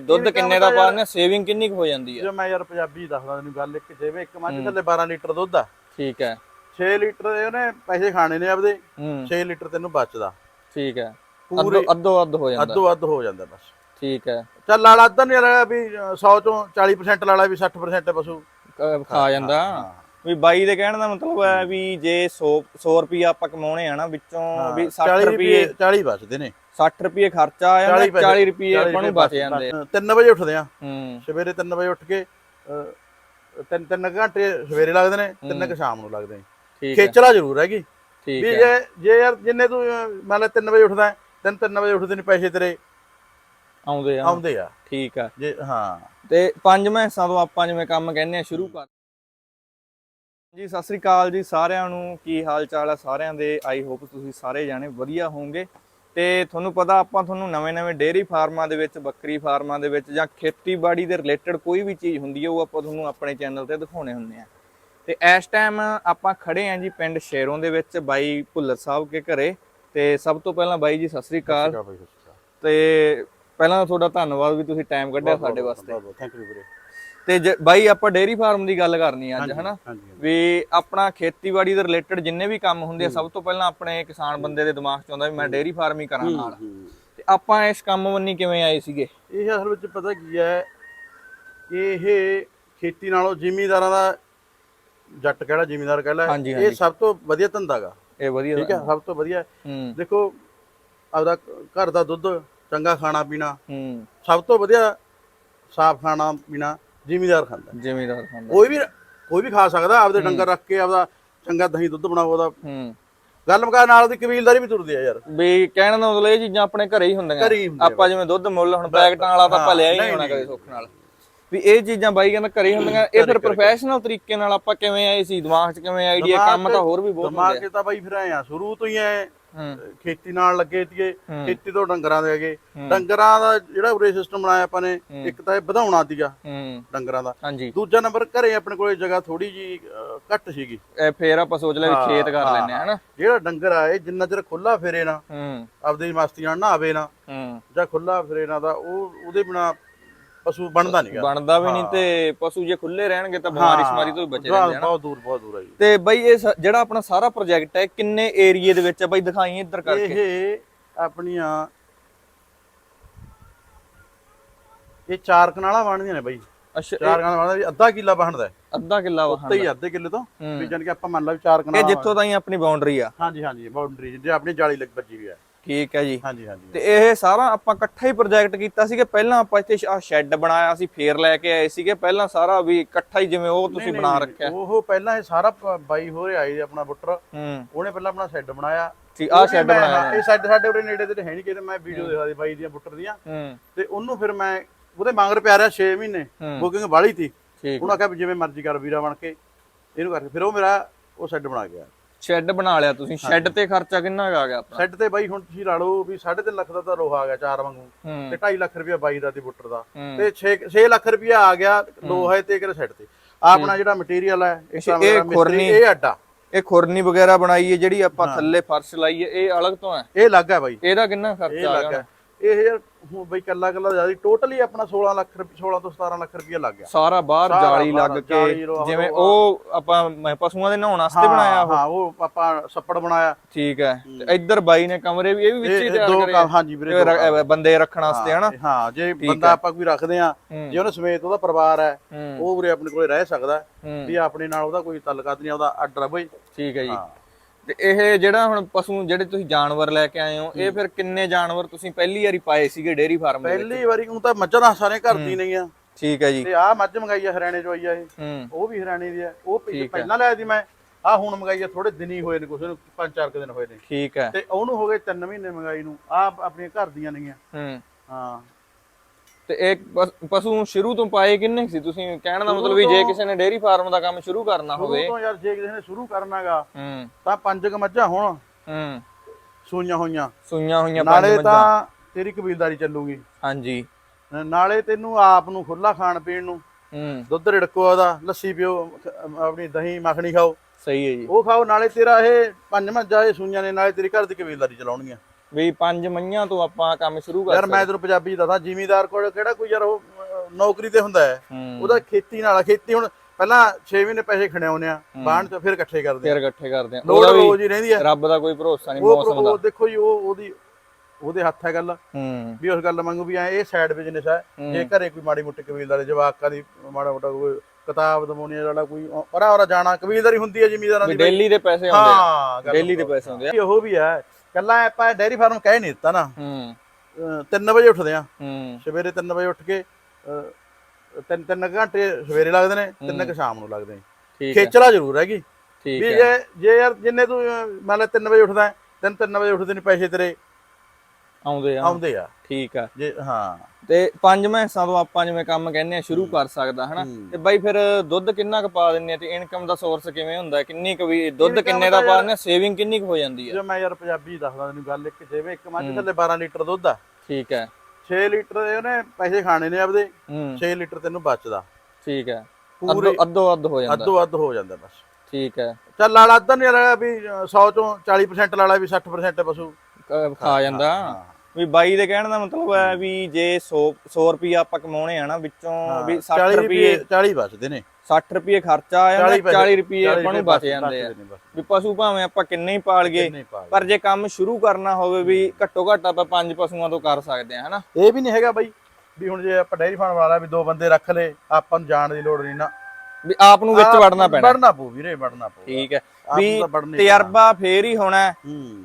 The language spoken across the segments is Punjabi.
ਦੁੱਧ ਕਿੰਨੇ ਦਾ ਪਾਉਂਦੇ ਸੇਵਿੰਗ ਕਿੰਨੀ ਕੁ ਹੋ ਜਾਂਦੀ ਹੈ? ਜੇ ਮੈਂ ਯਾਰ ਪੰਜਾਬੀ ਦੱਸਦਾ ਤੈਨੂੰ ਗੱਲ ਇੱਕ ਜਿਵੇਂ ਇੱਕ ਮੱਝ। ਥੱਲੇ 12 ਲੀਟਰ ਦੁੱਧ ਆ। ਠੀਕ ਹੈ। 6 ਲੀਟਰ ਉਹਨੇ ਪੈਸੇ ਖਾਣੇ ਨੇ ਆਪਦੇ। ਹੂੰ। 6 ਲੀਟਰ ਤੈਨੂੰ ਬਚਦਾ। ਠੀਕ ਹੈ। ਪੂਰੇ ਅੱਧੋ ਅੱਧੋ ਹੋ ਜਾਂਦਾ। ਅੱਧੋ ਅੱਧ ਹੋ ਜਾਂਦਾ ਬਸ। ਠੀਕ ਹੈ। ਚੱਲ ਲਾਲਾ ਅੱਧਾ ਨਹੀਂ ਲਾਲਾ ਵੀ 100 ਚੋਂ 40% ਲਾਲਾ ਵੀ 60% ਪਸ਼ੂ। ਖਾ ਜਾਂਦਾ। ਵੀ ਬਾਈ ਦੇ ਕਹਿਣ ਦਾ ਮਤਲਬ ਹੈ ਵੀ ਜੇ 100 100 ਰੁਪਏ ਆਪਾਂ ਕਮਾਉਣੇ ਆ ਨਾ ਵਿੱਚੋਂ ਵੀ 60 40 ਰੁਪਏ 40 ਬਚਦੇ ਨੇ। 60 ਰੁਪਏ ਖਰਚਾ ਆ ਜਾਂਦਾ 40 40 ਰੁਪਏ ਆਪਾਂ ਨੂੰ ਬਚ ਜਾਂਦੇ 3 ਵਜੇ ਉੱਠਦੇ ਆ। ਹੂੰ। ਸਵੇਰੇ 3 ਵਜੇ ਉੱਠ ਕੇ ਤਿੰਨ ਤਿੰਨ ਘੰਟੇ ਸਵੇਰੇ ਲੱਗਦੇ ਨੇ ਤਿੰਨ ਕੁ ਸ਼ਾਮ ਨੂੰ ਲੱਗਦੇ ਨੇ। ਠੀਕ ਹੈ ਖੇਚਲਾ ਜ਼ਰੂਰ ਹੈਗੀ ਠੀਕ ਵੀ ਹੈ ਜੇ ਜੇ ਯਾਰ ਜਿੰਨੇ ਤੂੰ ਮੰਨ ਲੈ 3 ਵਜੇ ਉੱਠਦਾ ਤਿੰਨ 3 ਵਜੇ ਉੱਠਦੇ ਨੇ ਪੈਸੇ ਤੇਰੇ ਆਉਂਦੇ ਆ। ਆਉਂਦੇ ਆ। ਠੀਕ ਆ। ਜੇ ਹਾਂ। ਤੇ ਪੰਜ ਮਹਿਸਾਂ ਤੋਂ ਆਪਾਂ ਜਿਵੇਂ ਕੰਮ ਕਹਿੰਦੇ ਆ ਸ਼ੁਰੂ ਕਰ ਜੀ ਸਤਿ ਸ੍ਰੀ ਅਕਾਲ ਜੀ ਸਾਰਿਆਂ ਨੂੰ। ਕੀ ਹਾਲ ਚਾਲ ਹੈ ਸਾਰਿਆਂ ਦੇ? ਆਈ ਹੋਪ ਤੁਸੀਂ ਸਾਰੇ ਜਾਣੇ ਵਧੀਆ ਹੋਵੋਗੇ। ਤੇ ਤੁਹਾਨੂੰ ਪਤਾ ਆਪਾਂ ਤੁਹਾਨੂੰ ਨਵੇਂ-ਨਵੇਂ ਡੇਅਰੀ ਫਾਰਮਾਂ ਦੇ ਵਿੱਚ ਬੱਕਰੀ ਫਾਰਮਾਂ ਦੇ ਵਿੱਚ ਜਾਂ ਖੇਤੀਬਾੜੀ ਦੇ ਰਿਲੇਟਡ ਕੋਈ ਵੀ ਚੀਜ਼ ਹੁੰਦੀ ਹੈ ਉਹ ਆਪਾਂ ਤੁਹਾਨੂੰ ਆਪਣੇ ਚੈਨਲ ਤੇ ਦਿਖਾਉਣੇ ਹੁੰਦੇ ਆ। ਤੇ ਇਸ ਟਾਈਮ ਆਪਾਂ ਖੜੇ ਆਂ ਜੀ ਪਿੰਡ ਸ਼ੇਰੋਂ ਦੇ ਵਿੱਚ ਬਾਈ ਭੁੱਲਰ ਸਾਹਿਬ ਕੇ ਘਰੇ। ਤੇ ਸਭ ਤੋਂ ਪਹਿਲਾਂ ਬਾਈ ਜੀ ਸਤਿ ਸ੍ਰੀ ਅਕਾਲ। ਤੇ ਪਹਿਲਾਂ ਤੁਹਾਡਾ ਧੰਨਵਾਦ ਵੀ ਤੁਸੀਂ ਟਾਈਮ ਕੱਢਿਆ ਸਾਡੇ ਵਾਸਤੇ। ਥੈਂਕ ਯੂ ਵੀਰੇ। ਤੇ ਬਾਈ ਆਪਾਂ ਡੇਅਰੀ ਫਾਰਮ ਦੀ ਗੱਲ ਕਰਨੀ ਅੱਜ ਹਨਾ? ਵੀ ਆਪਣਾ ਖੇਤੀਬਾੜੀ ਦੇ ਰਿਲੇਟਡ ਜਿੰਨੇ ਵੀ ਕੰਮ ਹੁੰਦੇ ਆ ਸਭ ਤੋਂ ਪਹਿਲਾਂ ਆਪਣੇ ਕਿਸਾਨ ਬੰਦੇ ਦੇ ਦਿਮਾਗ 'ਚ ਆਉਂਦਾ ਵੀ ਮੈਂ ਡੇਅਰੀ ਫਾਰਮ ਹੀ ਕਰਾਂ ਨਾਲ। ਤੇ ਆਪਾਂ ਇਸ ਕੰਮ ਵੰਨੀ ਕਿਵੇਂ ਆਏ ਸੀਗੇ? ਇਹ ਅਸਲ ਵਿੱਚ ਪਤਾ ਕੀ ਹੈ ਕਿ ਇਹ ਖੇਤੀ ਨਾਲੋਂ ਜ਼ਿਮੀਂਦਾਰਾਂ ਦਾ ਜੱਟ ਕਿਹੜਾ ਜ਼ਿਮੀਂਦਾਰ ਕਹਿ ਲੈ। ਹਾਂਜੀ, ਇਹ। ਸਭ ਤੋਂ ਵਧੀਆ ਧੰਦਾਗਾ ਇਹ ਵਧੀਆ ਠੀਕ ਹੈ ਸਭ ਤੋਂ ਵਧੀਆ। ਦੇਖੋ ਆਪਦਾ ਘਰ ਦਾ ਦੁੱਧ ਚੰਗਾ ਖਾਣਾ ਪੀਣਾ। ਸਭ ਤੋਂ ਵਧੀਆ ਸਾਫ਼ ਖਾਣਾ ਪੀਣਾ। ਜ਼ਿਮੀਂਦਾਰ ਖਾਂਦਾ। ਜ਼ਿਮੀਦਾਰ ਖਾਂਦਾ। ਕੋਈ ਵੀ ਕੋਈ ਵੀ ਖਾ ਸਕਦਾ ਆਪਦੇ ਡੰਗਰ ਰੱਖ ਕੇ ਆਪਦਾ ਚੰਗਾ ਦਹੀਂ ਦੁੱਧ ਬਣਾਓ ਉਹਦਾ ਹੂੰ। ਗੱਲ ਮੁਕਾ ਨਾਲ ਦੀ ਕਬੀਲਦਾਰੀ ਵੀ ਤੁਰਦੀ ਆ ਯਾਰ। ਵੀ ਕਹਿਣ ਦਾ ਮਤਲਬ ਇਹ ਚੀਜ਼ਾਂ ਆਪਣੇ ਘਰੇ ਹੀ ਹੁੰਦੀਆਂ। ਆਪਾਂ ਜਿਵੇਂ ਦੁੱਧ ਮੁੱਲ ਹੁਣ ਪੈਕਟਾਂ ਵਾਲਾ ਤਾਂ ਆਪਾਂ ਹਾਂ, ਲਿਆ ਹੀ ਨਹੀਂ ਨਹੀਂ, ਹੋਣਾ। ਕਦੇ ਸੁੱਖ ਨਾਲ। ਵੀ ਇਹ ਚੀਜ਼ਾਂ ਬਾਈ ਕਹਿੰਦਾ ਘਰੇ ਹੁੰਦੀਆਂ। ਇਹ ਫਿਰ ਪ੍ਰੋਫੈਸ਼ਨਲ ਤਰੀਕੇ ਨਾਲ ਆਪਾਂ ਕਿਵੇਂ ਆਏ ਸੀ? ਦਿਮਾਗ 'ਚ ਕਿਵੇਂ ਆਈਡੀਆ ਦਿਮਾਗ ਕੰਮ ਤਾਂ ਹੋਰ ਵੀ ਬਹੁਤ ਦਿਮਾਗ ਹੁੰਦੇ 'ਚ ਤਾਂ ਬਾਈ ਫਿਰ ਆਏ ਆ ਸ਼ੁਰੂ ਤੋਂ ਹੀ ਐ ਖੇਤੀ ਨਾਲ ਲੱਗੇ ਤੀਏ ਹੂੰ। ਖੇਤੀ ਤੋਂ ਡੰਗਰਾਂ ਦੇ ਹੈਗੇ। ਡੰਗਰਾਂ ਦਾ ਜਿਹੜਾ ਉਰੇ ਸਿਸਟਮ ਬਣਾਇਆ ਆਪਾਂ ਨੇ। ਇੱਕ ਤਾਂ ਇਹ ਵਧਾਉਣਾ ਸੀਗਾ ਡੰਗਰਾਂ ਦਾ। ਦੂਜਾ ਨੰਬਰ ਘਰੇ ਆਪਣੇ ਕੋਲੇ ਜਗ੍ਹਾ ਥੋੜੀ ਜੀ ਘੱਟ ਸੀਗੀ। ਇਹ ਫੇਰ ਆਪਾਂ ਸੋਚ ਲਿਆ ਵੀ ਖੇਤ ਕਰ ਲੈਨੇ ਹਨਾ। ਜਿਹੜਾ ਡੰਗਰ ਆ ਇਹ ਜਿੰਨਾ ਚਿਰ ਖੁੱਲਾ ਫਿਰੇ ਨਾ ਆਪਦੀ ਮਸਤੀ ਨਾਲ ਨਹਾਵੇ ਨਾ ਜਾਂ ਖੁੱਲਾ ਫਿਰੇ ਨਾ ਦਾ ਉਹ ਉਹਦੇ ਬਿਨਾ ਪਸ਼ੂ ਬਣਦਾ ਨਹੀਂਗਾ ਬਣਦਾ ਵੀ ਨਹੀਂ ਤੇ ਪਸ਼ੂ ਜੇ ਖੁੱਲੇ ਰਹਿਣਗੇ ਤਾਂ ਬਿਮਾਰੀ ਸਮਾਰੀ ਤੋਂ ਵੀ ਬਚੇ ਰਹਿੰਦੇ ਹਨ ਬਹੁਤ ਦੂਰ ਬਹੁਤ ਦੂਰ ਆ ਜੀ। ਤੇ ਬਈ ਇਹ ਜਿਹੜਾ ਆਪਣਾ ਸਾਰਾ ਪ੍ਰੋਜੈਕਟ ਹੈ ਕਿੰਨੇ ਏਰੀਏ ਦੇ ਵਿੱਚ ਹੈ ਬਈ ਦਿਖਾਈ ਇੱਧਰ ਕਰਕੇ। ਇਹ ਆਪਣੀਆਂ ਇਹ ਚਾਰ ਕਨਾਲਾਂ ਬਣਦੀਆਂ ਨੇ ਬਾਈ। ਅੱਛਾ ਚਾਰ ਕਨਾਲਾਂ ਬਣਦਾ ਵੀ ਅੱਧਾ ਕਿੱਲਾ ਇਹ ਅੱਧਾ ਕਿੱਲਾ ਵਹਾਂ ਹੀ ਅੱਧੇ ਕਿੱਲੇ ਤੋਂ। ਵੀ ਜਾਨ ਕਿ ਆਪਾਂ ਮੰਨ ਲਾ ਵੀ ਚਾਰ ਇਹ ਕਨਾਲਾਂ ਜਿੱਥੋਂ ਤਾਈਂ ਆਪਣੀ ਬਾਉਂਡਰੀ ਆ। ਹਾਂਜੀ ਹਾਂਜੀ ਬਾਉਂਡਰੀ ਜੇ ਆਪਣੀ ਜਾਲੀ ਲੱਗ ਵੱਜੀ ਹੋਈ ਹੈ। ਠੀਕ ਹੈ ਜੀ। ਹਾਂਜੀ ਹਾਂਜੀ ਤੇ ਇਹ ਸਾਰਾ ਆਪਾਂ ਇਕੱਠਾ ਹੀ ਪ੍ਰੋਜੈਕਟ ਕੀਤਾ ਸੀਗਾ। ਪਹਿਲਾਂ ਆਪਾਂ ਇੱਥੇ ਆ ਸ਼ੈੱਡ ਬਣਾਇਆ ਸੀ ਫੇਰ ਲੈ ਕੇ ਆਏ ਸੀਗੇ। ਪਹਿਲਾਂ ਸਾਰਾ ਵੀ ਇਕੱਠਾ ਹੀ ਜਿਵੇਂ ਉਹ ਤੁਸੀਂ ਬਣਾ ਰੱਖਿਆ। ਉਹ ਪਹਿਲਾਂ ਇਹ ਸਾਰਾ ਬਾਈ ਹੋ ਰਿਹਾ ਆਈ ਆਪਣਾ ਬੁੱਟਰ। ਉਹਨੇ ਪਹਿਲਾਂ ਆਪਣਾ ਸ਼ੈੱਡ ਬਣਾਇਆ। ਠੀਕ ਆ ਵੀ ਸ਼ੈੱਡ ਬਣਾਇਆ ਇਹ ਸ਼ੈੱਡ ਸਾਡੇ ਉਰੇ ਨੇੜੇ ਤੇ ਹੈ ਨਹੀਂ ਕਿਤੇ ਮੈਂ ਵੀਡੀਓ ਦੇਖਦਾ ਸੀ ਬਾਈ ਦੀਆਂ ਬੁੱਟਰ ਦੀਆਂ। ਤੇ ਉਹਨੂੰ ਫਿਰ ਮੈਂ ਉਹਦੇ ਮੰਗਰ ਪਿਆ ਰਿਹਾ 6 ਮਹੀਨੇ। ਬੁਕਿੰਗ ਵਾਲੀ ਤੀ ਉਹਨਾਂ ਵੀ ਜਿਵੇਂ ਮਰਜ਼ੀ ਕਰ ਵੀਰਾ ਬਣ ਕੇ ਇਹਨੂੰ ਕਰਕੇ। ਫਿਰ ਉਹ ਮੇਰਾ ਉਹ ਸ਼ੈੱਡ ਬਣਾ ਗਿਆ। ਸ਼ੈੱਡ ਬਣਾ ਲਿਆ ਤੁਸੀਂ। ਸ਼ੈੱਡ ਤੇ ਖਰਚਾ ਕਿੰਨਾ ਆ ਗਿਆ ਆਪਣਾ? ਸ਼ੈੱਡ ਤੇ ਬਾਈ ਹੁਣ ਤੁਸੀਂ ਲਾ ਲਓ ਵੀ 3.5 ਲੱਖ ਦਾ ਤਾਂ ਲੋਹਾ ਆ ਗਿਆ ਚਾਰ ਵਾਂਗੂ। ਤੇ 2.5 ਲੱਖ ਰੁਪਇਆ ਬਾਈ ਦਾ ਤੇ ਬੁੱਟਰ ਦਾ। ਤੇ 6 6 ਲੱਖ ਰੁਪਇਆ ਆ ਗਿਆ ਲੋਹਾ ਤੇ ਕਿਹੜੇ ਸ਼ੈੱਡ ਤੇ। ਆਪਣਾ ਜਿਹੜਾ ਮਟੀਰੀਅਲ ਹੈ ਇਹ ਖੁਰਨੀ- ਇਹ ਅੱਡਾ। ਇਹ ਖੁਰਨੀ ਵਗੈਰਾ ਬਣਾਈ ਹੈ ਜਿਹੜੀ ਆਪਾਂ ਥੱਲੇ ਫਰਸ਼ ਲਾਈ ਹੈ ਇਹ ਅਲੱਗ ਤੋਂ ਹੈ? ਇਹ ਲੱਗ ਹੈ ਬਾਈ। ਇਹਦਾ ਕਿੰਨਾ ਖਰਚਾ ਆ ਗਿਆ ਹੈ। ਇਹ ਯਾਰ ਹੁਣ ਬਈ ਕੱਲਾ ਕੱਲਾ ਜ਼ਿਆਦਾ ਟੋਟਲੀ ਆਪਣਾ 16 ਲੱਖ ਰੁਪਏ 16 ਤੋਂ 17 ਲੱਖ ਰੁਪਇਆ ਲੱਗ ਗਿਆ। ਸਾਰਾ ਬਾਹਰ ਜਾਲੀ ਲੱਗ ਕੇ ਜਿਵੇਂ। ਉਹ ਆਪਾਂ ਮ- ਪਸ਼ੂਆਂ ਦੇ ਨਹਾਉਣ ਵਾਸਤੇ ਬਣਾਇਆ ਉਹ। ਹਾਂ ਉਹ ਆਪਾਂ ਛੱਪੜ ਬਣਾਇਆ। ਠੀਕ ਹੈ। ਤੇ ਇੱਧਰ ਬਾਈ ਨੇ ਕਮਰੇ ਵੀ ਇਹ ਵੀ ਵਿੱਚ ਹੀ ਤਿਆਰ ਕਰੇ ਹਾਂਜੀ ਵੀਰੇ ਬੰਦੇ ਰੱਖਣ ਵਾਸਤੇ ਹਨਾ? ਹਾਂ ਜੇ ਬੰਦਾ ਆਪਾਂ ਕੋਈ ਰੱਖਦੇ ਆ। ਜੇ ਉਹਨੇ ਸਮੇਤ ਉਹਦਾ ਪਰਿਵਾਰ ਹੈ ਉਹ ਉਰੇ ਆਪਣੇ ਕੋਲੇ ਰਹਿ ਸਕਦਾ ਵੀ ਆਪਣੇ ਨਾਲ ਉਹਦਾ ਕੋਈ ਤਾਲੁਕਾਤ ਨਹੀਂ ਉਹਦਾ ਅੱਡ ਰਵੇ। ਠੀਕ ਹੈ ਜੀ। ਤੇ ਇਹ ਜਿਹੜਾ ਹੁਣ ਪਸ਼ੂ ਜਿਹੜੇ ਤੁਸੀਂ ਜਾਨਵਰ ਲੈ ਕੇ ਆਏ ਹੋ ਇਹ ਫਿਰ ਕਿੰਨੇ ਜਾਨਵਰ ਤੁਸੀਂ ਪਹਿਲੀ ਵਾਰੀ ਪਾਏ ਸੀਗੇ ਡੇਅਰੀ ਫਾਰਮ ਦੇ ਪਹਿਲੀ ਵਾਰੀ ਨੂੰ ਤਾਂ ਮੱਝਾਂ ਦਾ ਸਾਰੇ ਘਰ ਦੀ ਨਹੀਂ ਆ ਠੀਕ ਹੈ ਜੀ। ਤੇ ਆਹ ਮੱਝ ਮੰਗਾਈ ਆ ਹਰਿਆਣੇ ਚੋਂ ਆਈ ਆ ਇਹ। ਉਹ ਵੀ ਹਰਿਆਣੇ ਦੀ ਆ। ਉਹ। ਪਹਿਲਾਂ ਲਿਆ ਸੀ ਮੈਂ ਆਹ ਹੁਣ ਮੰਗਾਈ ਆ ਥੋੜੇ ਦਿਨ ਹੀ ਹੋਏ ਨੇ ਕੁਛ ਨੂੰ ਪੰਜ ਚਾਰ ਕੁ ਦਿਨ ਹੋਏ ਨੇ। ਠੀਕ ਹੈ। ਤੇ ਉਹਨੂੰ ਹੋ ਗਏ 3 ਮਹੀਨੇ ਮੰਗਾਈ ਨੂੰ। ਆਹ ਆਪਣੀਆਂ ਘਰ ਦੀਆਂ ਨੇਗੀਆਂ। ਹੂੰ। ਹਾਂ। ਤੇ ਇਹ ਪਸ- ਸ਼ੁਰੂ ਤੋਂ ਪਾਏ ਕਿੰਨੇ ਸੀ? ਤੁਸੀਂ ਕਹਿਣ ਦਾ ਮਤਲਬ ਵੀ ਜੇ ਕਿਸੇ ਨੇ ਡੇਅਰੀ ਫਾਰਮ ਦਾ ਕੰਮ ਸ਼ੁਰੂ ਕਰਨਾ ਹੋਵੇ ਤੋਂ ਯਾਰ ਜੇ ਕਿਸੇ ਨੇ ਸ਼ੁਰੂ ਕਰਨਾਗਾ ਹੂੰ। ਤਾਂ ਪੰਜ ਕ ਮੱਝਾਂ ਹੋਣ। ਹੂੰ। ਸੂਈਆਂ ਹੋਈਆਂ। ਸੂਈਆਂ ਹੋਈਆਂ ਪੰਜ ਨਾਲੇ ਮੱਝਾਂ। ਤਾਂ ਤੇਰੀ ਕਬੀਲਦਾਰੀ ਚੱਲੂਗੀ। ਹਾਂਜੀ। ਨਾਲੇ ਤੈਨੂੰ ਆਪ ਨੂੰ ਖੁੱਲਾ ਖਾਣ ਪੀਣ ਨੂੰ। ਹੂੰ। ਦੁੱਧ ਰਿੜਕੋ ਉਹਦਾ ਲੱਸੀ ਪੀਓ ਆਪਣੀ ਦਹੀਂ ਮੱਖਣੀ ਖਾਓ। ਸਹੀ ਹੈ ਜੀ। ਉਹ ਖਾਓ ਨਾਲੇ ਤੇਰਾ ਇਹ ਪੰਜ ਮੱਝਾਂ ਇਹ ਸੂਈਆਂ ਨੇ ਨਾਲੇ ਤੇਰੀ ਘਰ ਦੀ ਕਬੀਲਦਾਰੀ ਚਲਾਉਣਗੀਆਂ। ਵੀ ਪੰਜ ਮਈਆਂ ਤੋਂ ਆਪਾਂ ਕੰਮ ਸ਼ੁਰੂ ਕਰ ਯਾਰ ਮੈਂ ਤੈਨੂੰ ਪੰਜਾਬੀ ਦੱਸਾਂ ਜ਼ਿਮੀਦਾਰ ਕੋਲ ਕਿਹੜਾ ਕੋਈ ਯਾਰ ਉਹ ਨੌਕਰੀ ਤੇ ਹੁੰਦਾ ਹੈ। ਉਹਦਾ ਖੇਤੀ ਨਾਲ ਆ, ਖੇਤੀ ਹੁਣ ਪਹਿਲਾਂ 6 ਮਹੀਨੇ ਪੈਸੇ ਖਣਿਆਉਨੇ ਆ ਬਾਣ ਚ ਫਿਰ ਇਕੱਠੇ ਕਰਦੇ ਆ। ਫਿਰ ਇਕੱਠੇ ਕਰਦੇ ਆ। ਉਹਦਾ ਰੋਜ਼ ਹੀ ਰਹਿੰਦੀ ਹੈ। ਰੱਬ ਦਾ ਕੋਈ ਭਰੋਸਾ ਨਹੀਂ ਮੌਸਮ ਦਾ। ਉਹ ਦੇਖੋ ਜੀ ਉਹ ਉਹਦੀ ਉਹਦੇ ਹੱਥ ਹੈ ਗੱਲ। ਵੀ ਉਸ ਗੱਲ ਮੰਗੂ ਵੀ ਐ ਇਹ ਸਾਈਡ ਬਿਜ਼ਨਸ ਹੈ। ਜੇ ਘਰੇ ਕੋਈ ਮਾੜੀ ਮੋਟੀ ਕਬੀਲਦਾਰੀ ਜਵਾਕਾਂ ਦੀ ਮਾੜਾ ਮੋਟਾ ਕੋਈ ਕਿਤਾਬ ਦਮੋਨੀ ਵਾਲਾ ਕੋਈ ਪਰਾ ਹੋਰਾ ਜਾਣਾ ਕਬੀਲਦਾਰੀ ਹੁੰਦੀ ਹੈ ਜ਼ਿਮੀਦਾਰਾਂ ਦੀ ਡੇਲੀ ਦੇ ਪੈਸੇ ਆਉਂਦੇ ਆ। ਹਾਂ ਡੇਲੀ ਦੇ ਪੈਸੇ ਆਉਂਦੇ ਆ। ਉਹ ਵੀ ਹੈ। ਕੱਲਾ ਆਪਾਂ ਡੈਰੀ ਫਾਰਮ ਕਹਿ ਨਹੀਂ ਦਿੱਤਾ ਨਾ। ਹੂੰ। 3 ਵਜੇ ਉੱਠਦੇ ਆ ਹੂੰ। ਸਵੇਰੇ 3 ਵਜੇ ਉੱਠ ਕੇ ਤਿੰਨ ਤਿੰਨ ਘੰਟੇ ਸਵੇਰੇ ਲੱਗਦੇ ਨੇ ਤਿੰਨ ਕੁ ਸ਼ਾਮ ਨੂੰ ਲੱਗਦੇ ਨੇ। ਖੇਚਲਾ ਜ਼ਰੂਰ ਹੈਗੀ। ਠੀਕ ਹੈ। ਜੇ ਜੇ ਯਾਰ ਜਿੰਨੇ ਤੂੰ ਮੰਨ ਲੈ 3 ਵਜੇ ਉੱਠਦਾ ਤਿੰਨ 3 ਵਜੇ ਉੱਠਦੇ ਨੇ ਪੈਸੇ ਤੇਰੇ। ਆਉਂਦੇ ਆ। ਆਉਂਦੇ ਆ। ਠੀਕ ਆ। ਜੇ ਹਾਂ। ਤੇ ਪੰਜ ਮਹੀਸਾਂ ਤੋਂ ਆਪਾਂ ਜਿਵੇਂ ਕੰਮ ਕਹਿੰਦੇ ਆ ਸ਼ੁਰੂ ਕਰ ਸਕਦਾ ਹਨਾ? ਤੇ ਬਾਈ ਫਿਰ ਦੁੱਧ ਕਿੰਨਾ ਕੁ ਪਾ ਦਿੰਨੇ ਆ ਤੇ ਇਨਕਮ ਦਾ ਸੋਰਸ ਕਿਵੇਂ ਹੁੰਦਾ? ਕਿੰਨੀ ਕੁ ਵੀ ਦੁੱਧ ਕਿੰਨੇ ਦਾ ਪਾ ਦਿੰਨੇ ਸੇਵਿੰਗ ਕਿੰਨੀ ਕੁ ਹੋ ਜਾਂਦੀ ਹੈ ਜੇ ਮੈਂ ਯਾਰ ਪੰਜਾਬੀ ਦੱਸਦਾ ਤੈਨੂੰ ਗੱਲ ਇੱਕ ਜਿਵੇਂ ਇੱਕ ਮੱਝ ਥੱਲੇ 12 ਲੀਟਰ ਦੁੱਧ ਆ। ਠੀਕ ਹੈ। 6 ਲੀਟਰ ਉਹਨੇ ਪੈਸੇ ਖਾਣੇ ਨੇ ਆਪਦੇ। ਹੂੰ। 6 ਲੀਟਰ ਤੈਨੂੰ ਬਚਦਾ। ਠੀਕ ਹੈ। ਪੂਰੇ ਅੱਧੋ ਅੱਧੋ ਹੋ ਜਾਂਦਾ। ਅੱਧੋ ਅੱਧ ਹੋ ਜਾਂਦਾ ਬਸ। ਠੀਕ ਹੈ। ਚੱਲ ਲਾਲਾ ਅੱਧਾ ਨਹੀਂ ਲਾਲਾ ਵੀ 100 ਚੋਂ 40% ਲਾਲਾ ਵੀ 60% ਪਸ਼ੂ। ਖਾ ਜਾਂਦਾ। ਵੀ ਬਾਈ ਦੇ ਕਹਿਣ ਦਾ ਮਤਲਬ ਹੈ ਵੀ ਜੇ 100 100 ਰੁਪਏ ਆਪਾਂ ਕਮਾਉਣੇ ਆ ਨਾ ਵਿੱਚੋਂ ਵੀ 60 40 ਰੁਪਏ 40 ਬਚਦੇ ਨੇ। 60 ਰੁਪਏ ਖਰਚਾ ਆ ਜਾਂਦਾ 40 40 ਰੁਪਏ ਆਪਾਂ ਨੂੰ ਬਚ ਜਾਂਦੇ ਆ। ਵੀ ਪਸ਼ੂ ਭਾਵੇਂ ਆਪਾਂ ਕਿੰਨੇ ਹੀ ਪਾਲ ਗਏ ਪਰ ਜੇ ਕੰਮ ਸ਼ੁਰੂ ਕਰਨਾ ਹੋਵੇ ਵੀ ਘੱਟੋ ਘੱਟ ਆਪਾਂ ਪੰਜ ਪਸ਼ੂਆਂ ਤੋਂ ਕਰ ਸਕਦੇ ਆ ਹਨਾ? ਇਹ ਵੀ ਨਹੀਂ ਹੈਗਾ ਬਾਈ ਵੀ ਹੁਣ ਜੇ ਆਪਾਂ ਡੈਰੀ ਫਾਰਮ ਵਾਲਾ ਵੀ ਦੋ ਬੰਦੇ ਰੱਖ ਲਏ ਆਪਾਂ ਨੂੰ ਜਾਣ ਦੀ ਲੋੜ ਨਹੀਂ ਨਾ। ਵੀ ਆਪ ਨੂੰ ਵਿੱਚ ਵੜਨਾ ਪੈਣਾ। ਵੜਨਾ ਪਊ ਵੀਰੇ ਵੜਨਾ ਪਊ। ਠੀਕ ਹੈ। ਵੀ ਤਜਰਬਾ ਫੇਰ ਹੀ ਹੋਣਾ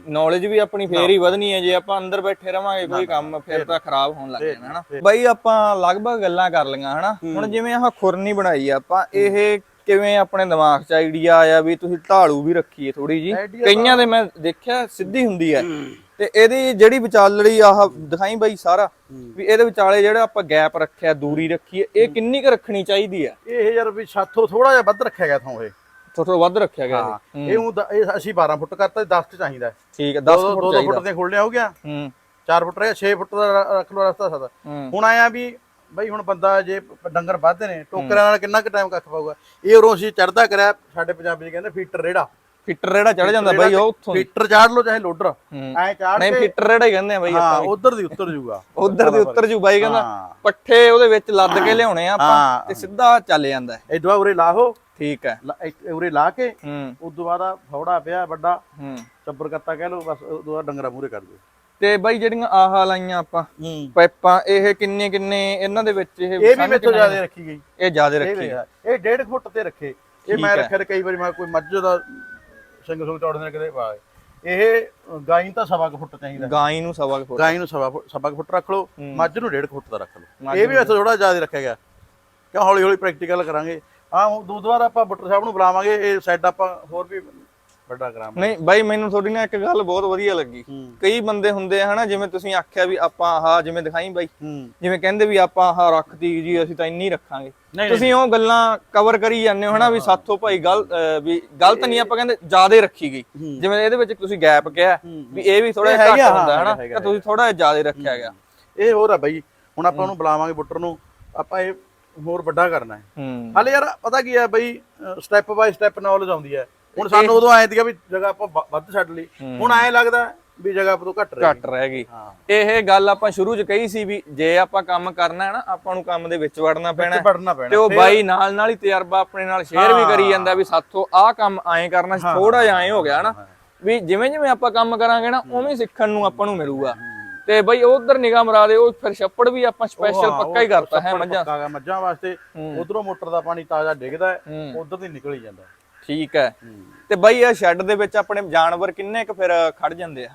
ਨੌਲੇਜ ਵੀ ਆਪਣੀ ਫੇਰ ਹੀ ਵਧਣੀ ਹੈ। ਜੇ ਆਪਾਂ ਅੰਦਰ ਬੈਠੇ ਰਵਾਂਗੇ ਕੋਈ ਕੰਮ ਫਿਰ ਤਾਂ ਖਰਾਬ ਹੋਣ ਲੱਗ ਜਾਣਾ ਹਨਾ ਬਾਈ ਆਪਾਂ ਲਗਭਗ ਗੱਲਾਂ ਕਰ ਲਈਆਂ ਹਨਾ ਹੁਣ ਜਿਵੇਂ ਆਹ ਖੁਰਨੀ ਬਣਾਈ ਆ ਆਪਾਂ ਇਹ ਕਿਵੇਂ ਆਪਣੇ ਦਿਮਾਗ 'ਚ ਆਈਡੀਆ ਆਇਆ ਵੀ ਤੁਸੀਂ ਢਾਲੂ ਵੀ ਰੱਖੀਏ ਥੋੜੀ ਜੀ ਕਈਆਂ ਦੇ ਮੈਂ ਦੇਖਿਆ ਸਿੱਧੀ ਹੁੰਦੀ ਹੈ। ਤੇ ਇਹਦੀ ਜਿਹੜੀ ਵਿਚਾਲੜੀ ਆਹ ਦਿਖਾਈ ਬਾਈ ਸਾਰਾ ਵੀ ਇਹਦੇ ਵਿਚਾਲੇ ਜਿਹੜਾ ਆਪਾਂ ਗੈਪ ਰੱਖਿਆ ਦੂਰੀ ਰੱਖੀ ਹੈ ਇਹ ਕਿੰਨੀ ਕੁ ਰੱਖਣੀ ਚਾਹੀਦੀ ਹੈ? ਇਹ ਯਾਰ ਵੀ ਸਾਥੋਂ ਥੋੜਾ ਜਿਹਾ ਵੱਧ ਰੱਖਿਆ ਗਿਆ ਥੋਂ ਇਹ। ਥੋੜਾ ਵੱਧ ਰੱਖਿਆ ਗਿਆ ਇਹ। ਇਹ ਅਸੀਂ 12 ਫੁੱਟ ਕਰਤਾ 10 ਚ ਚਾਹੀਦਾ ਠੀਕ ਹੈ 10 ਦੋ ਫੁੱਟ ਦੋ ਚਾਹੀਦਾ। ਫੁੱਟ ਦੇ ਖੋਲ੍ਹਿਆ ਹੋ ਗਿਆ ਹੂੰ। 4 ਫੁੱਟ ਰਹਿ 6 ਫੁੱਟ ਦਾ ਰੱਖ ਲੋ ਰਸਤਾ ਸਾਦਾ ਹੁਣ ਆਇਆ ਵੀ ਬਈ ਹੁਣ ਬੰਦਾ ਜੇ ਡੰਗਰ ਵੱਧਦੇ ਨੇ ਟੋਕਰਿਆਂ ਨਾਲ ਕਿੰਨਾ ਕੁ ਟਾਈਮ ਕੱਖ ਪਾਊਗਾ? ਇਹ ਉਰੋਂ ਅਸੀਂ ਚੜਦਾ ਕਰਿਆ ਸਾਡੇ ਪੰਜਾਬੀ ਚ ਕਹਿੰਦੇ ਫੀਟਰ ਰੇੜਾ। ਫਿੱਟਰ ਰੇੜਾ ਚੜ ਜਾਂਦਾ ਬਾਈ ਉਹ ਉੱਥੋਂ। ਫੀਟਰ ਚਾੜ ਲਓ ਚਾਹੇ ਲੋਡਰ। ਐ ਚਾੜ ਨਹੀਂ ਫਿੱਟਰ ਰੇੜਾ ਹੀ ਕਹਿੰਦੇ ਆ ਬਾਈ ਹਾਂ ਆਪਾਂ। ਉਧਰ ਦੀ ਉੱਤਰ ਜੂਗਾ ਉਧਰ ਦੀ ਉੱਤਰ ਜੂ ਬਾਈ ਕਹਿੰਦਾ। ਪੱਠੇ ਉਹਦੇ ਵਿੱਚ ਲੱਦ ਕੇ ਲਿਆਉਣੇ ਆ ਆਪਾਂ। ਤੇ ਸਿੱਧਾ ਚੱਲ ਜਾਂਦਾ ਦਵਾ ਉਰੇ ਲਾਹੋ। ਠੀਕ ਹੈ। ਲਾ- ਉਰੇ ਲਾ ਕੇ ਉਸ ਤੋਂ ਬਾਅਦ ਫੌੜਾ ਪਿਆ ਵੱਡਾ। ਹੂੰ। ਚੱਬਰ ਕੱਤਾ ਕਹਿ ਲਓ ਬਸ ਬਾਅਦ ਡੰਗਰਾ ਮੂਰੇ ਕਰ ਦਿਓ। ਤੇ ਬਾਈ ਜਿਹੜੀਆਂ ਆਹ ਲਾਈਆਂ ਆਪਾਂ ਹੂੰ। ਪਾਈਪਾਂ ਇਹ ਕਿੰਨੇ ਕਿੰਨੇ ਇਹਨਾਂ ਦੇ ਵਿੱਚ ਇਹ ਇਹ ਵੀ ਮੇਥੋਂ ਜ਼ਿਆਦਾ ਰੱਖੀ ਗਈ। ਇਹ ਜ਼ਿਆਦਾ ਰੱਖੀ। ਇਹ 1.5 ਫੁੱਟ ਤੇ ਰੱਖੇ। ਇਹ ਮੈਂ ਰੱਖਿਆ ਤੇ ਕਈ ਵਾਰੀ ਮੈਂ ਕੋਈ ਮੱਝ ਦਾ ਸਿੰਘ ਸੁੰਗ ਚੌੜਦੇ ਨੇ ਕਿਤੇ ਪਾ ਇਹ ਗਾਈ ਤਾਂ ਸਵਾ ਕੁ ਫੁੱਟ ਚਾਹੀਦਾ ਗਾਈ ਨੂੰ ਸਵਾ ਕੁ ਫੁੱਟ। ਗਾਈ ਨੂੰ ਸਵਾ ਫੁੱਟ ਸਵਾ ਕੁ ਫੁੱਟ ਰੱਖ ਲਓ। ਮੱਝ ਨੂੰ 1.5 ਫੁੱਟ ਦਾ ਰੱਖ ਲਓ। ਇਹ ਵੀ ਇੱਥੇ ਥੋੜਾ ਜ਼ਿਆਦਾ ਰੱਖਿਆ ਗਿਆ। ਕਿਉਂ ਹੌਲੀ ਹੌਲੀ ਪ੍ਰੈਕਟੀਕਲ ਕਰਾਂਗੇ ਆ ਦੂਦ ਵਾਰ ਆਪਾਂ ਬੁੱਟਰ ਸਾਹਿਬ ਨੂੰ ਬੁਲਾਵਾਂਗੇ। ਇਹ ਸਾਈਡ ਆਪਾਂ ਹੋਰ ਵੀ ਵੱਡਾ ਕਰਾਂਗੇ ਨਹੀਂ ਬਾਈ ਮੈਨੂੰ ਤੁਹਾਡੀ ਨਾ ਇੱਕ ਗੱਲ ਬਹੁਤ ਵਧੀਆ ਲੱਗੀ। ਕਈ ਬੰਦੇ ਹੁੰਦੇ ਆ ਹਨਾ ਜਿਵੇਂ ਤੁਸੀਂ ਆਖਿਆ ਵੀ ਆਪਾਂ ਆਹ ਜਿਵੇਂ ਦਿਖਾਈ ਬਾਈ। ਜਿਵੇਂ ਕਹਿੰਦੇ ਵੀ ਆਪਾਂ ਆਹ ਰੱਖਤੀ ਜੀ ਅਸੀਂ ਤਾਂ ਇੰਨੀ ਰੱਖਾਂਗੇ। ਤੁਸੀਂ ਉਹ ਗੱਲਾਂ ਕਵਰ ਕਰੀ ਜਾਂਦੇ ਹੋ ਹਨਾ ਵੀ ਸਾਥੋਂ ਭਾਈ ਅਹ ਵੀ ਗਲਤ ਨਹੀਂ ਆਪਾਂ ਕਹਿੰਦੇ ਜ਼ਿਆਦੇ ਰੱਖੀ ਗਈ। ਜਿਵੇਂ ਇਹਦੇ ਵਿੱਚ ਤੁਸੀਂ ਗੈਪ ਕਿਹਾ। ਵੀ ਇਹ ਵੀ ਥੋੜਾ ਜਿਹਾ ਘੱਟ ਹੁੰਦਾ ਹਨਾ ਤਾਂ ਤੁਸੀਂ ਥੋੜਾ ਜ਼ਿਆਦੇ ਰੱਖਿਆ ਗਿਆ। ਇਹ ਹੋਰ ਆ ਬਾਈ ਹੁਣ ਆਪਾਂ ਉਹਨੂੰ ਬੁਲਾਵਾਂਗੇ ਬੁੱਟਰ ਨੂੰ ਆਪਾਂ ਇਹ ਹੋਰ ਵੱਡਾ ਕਰਨਾ ਹੂੰ। ਹਾਲੇ ਯਾਰ ਪਤਾ ਕੀ ਹੈ ਬਈ ਸਟੈਪ ਬਾਈ ਸਟੈਪ ਨੌਲੇਜ ਆਉਂਦੀ ਹੈ। ਹੁਣ ਸਾਨੂੰ ਉਦੋਂ ਐਂ ਸੀਗਾ ਵੀ ਜਗ੍ਹਾ ਆਪਾਂ ਵ- ਵੱਧ ਛੱਡ ਲਈ। ਹੁਣ ਐਂ ਲੱਗਦਾ ਵੀ ਜਗ੍ਹਾ ਆਪਾਂ ਤੋਂ ਘੱਟ ਰਹੀ ਘੱਟ ਰਹਿ ਗਈ। ਇਹ ਗੱਲ ਆਪਾਂ ਸ਼ੁਰੂ ਚ ਕਹੀ ਸੀ ਵੀ ਜੇ ਆਪਾਂ ਕੰਮ ਕਰਨਾ ਹੈ ਨਾ ਆਪਾਂ ਨੂੰ ਕੰਮ ਦੇ ਵਿੱਚ ਵੜਨਾ ਪੈਣਾ ਹੈ। ਪੜਨਾ ਤੇ ਪੈਣਾ ਉਹ ਬਾਈ ਨਾਲ ਨਾਲ ਹੀ ਤਜਰਬਾ ਆਪਣੇ ਨਾਲ ਸ਼ੇਅਰ ਵੀ ਕਰੀ ਜਾਂਦਾ ਵੀ ਸਾਥੋਂ ਆਹ ਕੰਮ ਐਂ ਕਰਨਾ ਥੋੜਾ ਜਿਹਾ ਐਂ ਹੋ ਗਿਆ ਨਾ। ਵੀ ਜਿਵੇਂ ਜਿਵੇਂ ਆਪਾਂ ਕੰਮ ਕਰਾਂਗੇ ਨਾ ਉਵੇਂ ਹੀ ਸਿੱਖਣ ਨੂੰ ਆਪਾਂ ਨੂੰ ਮਿਲੂਗਾ। ਤੇ ਬਾਈ ਉਧਰ ਨਿਗਾਹ ਮਰਾ ਦੇ ਉਹ ਫਿਰ ਛੱਪੜ ਵੀ ਆਪਾਂ ਸਪੈਸ਼ਲ ਪੱਕਾ ਹੀ ਕਰਤਾ ਹੈ ਮੱਝਾਂ। ਪੱਕਾ ਗਾ ਮੱਝਾਂ ਵਾਸਤੇ ਉਧਰੋਂ ਮੋਟਰ ਦਾ ਪਾਣੀ ਤਾਜ਼ਾ ਡਿੱਗਦਾ ਹੈ ਹੂੰ। ਉਧਰ ਦੀ ਨਿਕਲ ਹੀ ਜਾਂਦਾ ਠੀਕ ਹੈ। ਤੇ ਬਾਈ ਇਹ ਸ਼ੈੱਡ ਦੇ ਵਿੱਚ ਆਪਣੇ ਜਾਨਵਰ ਕਿੰਨੇ ਕੁ ਫਿਰ ਖੜ ਜਾਂਦੇ ਆ?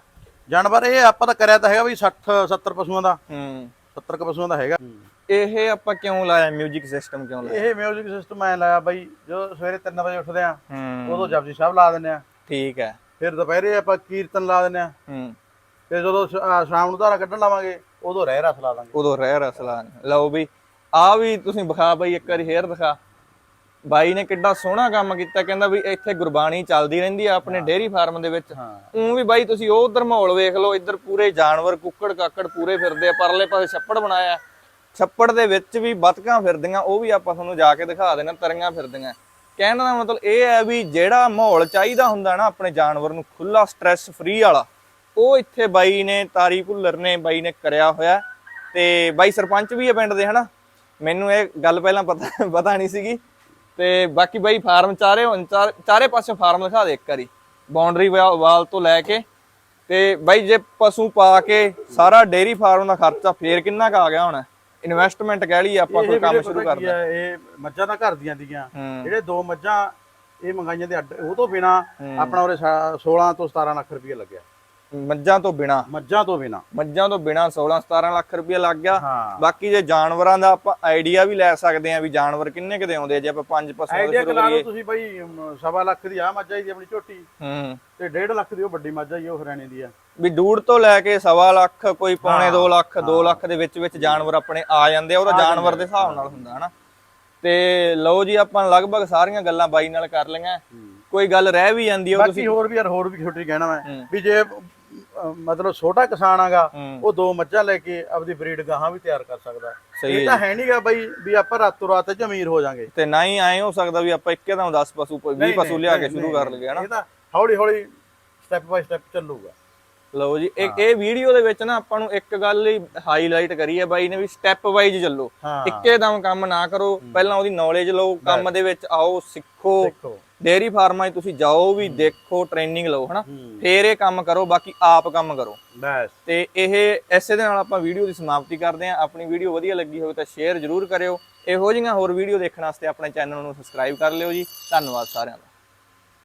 ਜਾਨਵਰ ਇਹ ਆਪਾਂ ਤਾਂ ਕਰਿਆ ਤਾਂ ਹੈਗਾ ਵੀ 60 70 ਪਸ਼ੂਆਂ ਦਾ। ਹੂੰ। 70 ਕ ਪਸ਼ੂਆਂ ਦਾ ਹੈਗਾ। ਇਹ ਆਪਾਂ ਕਿਉਂ ਲਾਇਆ? 뮤직 ਸਿਸਟਮ ਕਿਉਂ ਲਾਇਆ? ਇਹ ਮਿਊਜ਼ਿਕ ਸਿਸਟਮ ਐ ਲਾਇਆ ਬਾਈ ਜਦੋਂ ਸਵੇਰੇ 3 ਵਜੇ ਉੱਠਦੇ ਆ ਉਦੋਂ ਜਪਜੀ ਸਾਹਿਬ ਲਾ ਦਿੰਦੇ ਆ। ਠੀਕ ਹੈ। ਫਿਰ ਦੁਪਹਿਰੇ ਆਪਾਂ ਕੀਰਤਨ ਲਾ ਦਿੰਦੇ ਆ। ਹੂੰ। ਫਿਰ ਜਦੋਂ ਸ਼ਾਮ ਨੂੰ ਧਾਰਾ ਕੱਢਣ ਲਾਵਾਂਗੇ ਉਦੋਂ ਰਹਿ ਰਸ ਲਾ ਦਾਂਗੇ। ਉਦੋਂ ਰਹਿ ਰਸਲਾ ਲਓ ਵੀ ਆ ਵੀ ਤੁਸੀਂ ਵਿਖਾ ਬਾਈ ਇੱਕ ਵਾਰੀ ਫੇਰ ਦਿਖਾ। ਬਾਈ ਨੇ ਕਿੱਡਾ ਸੋਹਣਾ ਕੰਮ ਕੀਤਾ ਕਹਿੰਦਾ ਵੀ ਇੱਥੇ ਗੁਰਬਾਣੀ ਚੱਲਦੀ ਰਹਿੰਦੀ ਆ ਆਪਣੇ ਡੇਅਰੀ ਫਾਰਮ ਦੇ ਵਿੱਚ। ਉਹ ਵੀ ਬਾਈ ਤੁਸੀਂ ਉਹ ਉਧਰ ਮਾਹੌਲ ਵੇਖ ਲਓ ਇੱਧਰ ਪੂਰੇ ਜਾਨਵਰ ਕੁੱਕੜ ਕਾਕੜ ਪੂਰੇ ਫਿਰਦੇ ਆ ਪਰਲੇ ਪਾਸੇ ਛੱਪੜ ਬਣਾਇਆ। ਛੱਪੜ ਦੇ ਵਿੱਚ ਵੀ ਬਤਕਾਂ ਫਿਰਦੀਆਂ ਉਹ ਵੀ ਆਪਾਂ ਤੁਹਾਨੂੰ ਜਾ ਕੇ ਦਿਖਾ ਦੇਣਾ ਤਰੀਆਂ ਫਿਰਦੀਆਂ। ਕਹਿਣ ਦਾ ਮਤਲਬ ਇਹ ਹੈ ਵੀ ਜਿਹੜਾ ਮਾਹੌਲ ਚਾਹੀਦਾ ਹੁੰਦਾ ਨਾ ਆਪਣੇ ਜਾਨਵਰ ਨੂੰ ਖੁੱਲਾ ਸਟ੍ਰੈਸ ਫ੍ਰੀ ਵਾਲਾ ਉਹ ਇੱਥੇ ਬਾਈ ਨੇ ਤਾਰੀ ਭੁੱਲਰ ਨੇ ਬਾਈ ਨੇ ਕਰਿਆ ਹੋਇਆ। ਤੇ ਬਾਈ ਸਰਪੰਚ ਵੀ ਹੈ ਪਿੰਡ ਦੇ ਹਨਾ? ਮੈਨੂੰ ਇਹ ਗੱਲ ਪਹਿਲਾਂ ਪਤਾ ਪਤਾ ਨਹੀਂ ਸੀਗੀ। ਤੇ ਬਾਕੀ ਬਾਈ ਫਾਰਮ ਚਾਰੇ ਹੁਣ ਚਾਰ- ਪਾਸੇ ਫਾਰਮ ਦਿਖਾ ਦੇ ਇੱਕ ਵਾਰੀ। ਬਾਉਂਡਰੀ ਵਾਲ ਤੋਂ ਲੈ ਕੇ ਤੇ ਬਾਈ ਜੇ ਪਸ਼ੂ ਪਾ ਕੇ ਸਾਰਾ ਡੇਰੀ ਫਾਰਮ ਦਾ ਖਰਚਾ ਫੇਰ ਕਿੰਨਾ ਕੁ ਆ ਗਿਆ ਹੁਣ? ਇਨਵੈਸਟਮੈਂਟ ਕਹਿ ਲਈ ਆਪਾਂ ਕੋਈ ਕੰਮ ਸ਼ੁਰੂ ਕਰਦਾ ਆ, ਇਹ ਮੱਝਾਂ ਤਾਂ ਘਰ ਦੀਆਂ ਦੀਆਂ। ਜਿਹੜੇ ਦੋ ਮੱਝਾਂ ਇਹ ਮੰਗਾਈਆਂ ਦੇ ਉਹ ਤੋਂ ਬਿਨਾ। ਆਪਣਾ ਉਹਦੇ 16 ਤੋਂ 17 ਲੱਖ ਰੁਪਏ ਲੱਗਿਆ। ਮੱਝਾਂ ਤੋਂ ਬਿਨਾ। ਮੱਝਾਂ ਤੋਂ ਬਿਨਾ। ਮੱਝਾਂ ਤੋਂ ਬਿਨਾ 16 17 ਲੱਖ ਰੁਪਏ ਲੱਗ ਗਿਆ। ਬਾਕੀ ਜੇ ਜਾਨਵਰਾਂ ਦਾ ਆਪਾਂ ਆਈਡੀਆ ਵੀ ਲੈ ਸਕਦੇ ਆ ਵੀ ਜਾਨਵਰ ਕਿੰਨੇ ਕਿਤੇ ਆਉਂਦੇ ਆ ਜੇ ਆਪਾਂ ਪੰਜ ਪਸ਼ੂਆਂ ਦਾ ਆਈਡੀਆ ਕਰਾ ਲਓ ਤੁਸੀਂ ਬਾਈ ਸਵਾ ਲੱਖ ਦੀ ਆ ਮੱਝ ਆਈ ਦੀ ਆਪਣੀ ਝੋਟੀ। ਹੂੰ। ਤੇ 1.5 ਲੱਖ ਦੀ ਉਹ ਵੱਡੀ ਮੱਝ ਆਈ ਉਹ ਹਰਿਆਣੇ ਦੀ ਆ। ਵੀ ਡੂੜ ਤੋਂ ਲੈ ਕੇ ਸਵਾ ਲੱਖ ਕੋਈ ਪੌਣੇ ਹਾਂ, 2 ਲੱਖ 2 ਲੱਖ ਦੇ ਵਿੱਚ ਵਿੱਚ ਜਾਨਵਰ ਆਪਣੇ ਆ ਜਾਂਦੇ ਆ ਉਹਦਾ ਜਾਨਵਰ ਦੇ ਹਿਸਾਬ ਨਾਲ ਹੁੰਦਾ ਹਨਾ। ਤੇ ਲਓ ਜੀ ਆਪਾਂ ਲਗਭਗ ਸਾਰੀਆਂ ਗੱਲਾਂ ਬਾਈ ਨਾਲ ਕਰ ਲਈਆਂ। ਕੋਈ ਗੱਲ ਰਹਿ ਵੀ ਜਾਂਦੀ ਆ ਉਹ ਬਾਕੀ ਹੋਰ ਵੀ ਯਾਰ ਹੋਰ ਵੀ ਛੋਟੀ ਕਹਿਣਾ ਮੈਂ ਹੂੰ। ਵੀ ਜੇ ਮਤਲਬ ਛੋਟਾ ਕਿਸਾਨ ਆਗਾ ਹੂੰ। ਉਹ ਦੋ ਮੱਝਾਂ ਲੈ ਕੇ ਆਪਦੀ ਬਰੀਡ ਗਾਹਾਂ ਵੀ ਤਿਆਰ ਕਰ ਸਕਦਾ। ਸਹੀ ਇਹ ਤਾਂ ਹੈ ਨਹੀਂਗਾ ਬਾਈ ਵੀ ਆਪਾਂ ਰਾਤੋਂ ਰਾਤ ਚ ਅਮੀਰ ਹੋ ਜਾਾਂਗੇ। ਤੇ ਨਾ ਹੀ ਐ ਹੋ ਸਕਦਾ ਵੀ ਆਪਾਂ ਇੱਕੇ ਦਮ 10 ਪਸ਼ੂ 20 ਪਸ਼ੂ ਲਿਆ ਕੇ ਸ਼ੁਰੂ ਕਰ ਲਈਏ ਹਨਾ। ਇਹ ਤਾਂ ਹੌਲੀ ਹੌਲੀ ਸਟੈਪ ਬਾਈ ਸਟੈਪ ਚੱਲੂਗਾ। ਲਓ ਜੀ ਇੱਕ ਇਹ ਵੀਡੀਓ ਦੇ ਵਿੱਚ ਨਾ ਆਪਾਂ ਨੂੰ ਇੱਕ ਗੱਲ ਹੀ ਹਾਈਲਾਈਟ ਕਰੀ ਹੈ ਬਾਈ ਨੇ ਵੀ ਸਟੈਪ ਵਾਈਜ਼ ਚੱਲੋ। ਹਾਂ। ਇੱਕੇ ਦਮ ਕੰਮ ਨਾ ਕਰੋ। ਪਹਿਲਾਂ ਉਹਦੀ ਨੌਲੇਜ ਲਓ ਕੰਮ ਦੇ ਵਿੱਚ ਆਓ ਸਿੱਖੋ। ਡੇਅਰੀ ਫਾਰਮਾਂ 'ਚ ਤੁਸੀਂ ਜਾਓ ਵੀ ਦੇਖੋ ਟ੍ਰੇਨਿੰਗ ਲਓ ਹਨਾ? ਫੇਰ ਇਹ ਕੰਮ ਕਰੋ ਬਾਕੀ ਆਪ ਕੰਮ ਕਰੋ। ਬਸ। ਤੇ ਇਹ ਇਸੇ ਦੇ ਨਾਲ ਆਪਾਂ ਵੀਡੀਓ ਦੀ ਸਮਾਪਤੀ ਕਰਦੇ ਹਾਂ। ਆਪਣੀ ਵੀਡੀਓ ਵਧੀਆ ਲੱਗੀ ਹੋਵੇ ਤਾਂ ਸ਼ੇਅਰ ਜ਼ਰੂਰ ਕਰਿਓ। ਇਹੋ ਜਿਹੀਆਂ ਹੋਰ ਵੀਡੀਓ ਦੇਖਣ ਵਾਸਤੇ ਆਪਣੇ ਚੈਨਲ ਨੂੰ ਸਬਸਕ੍ਰਾਈਬ ਕਰ ਲਿਓ ਜੀ। ਧੰਨਵਾਦ ਸਾਰਿਆਂ ਦਾ।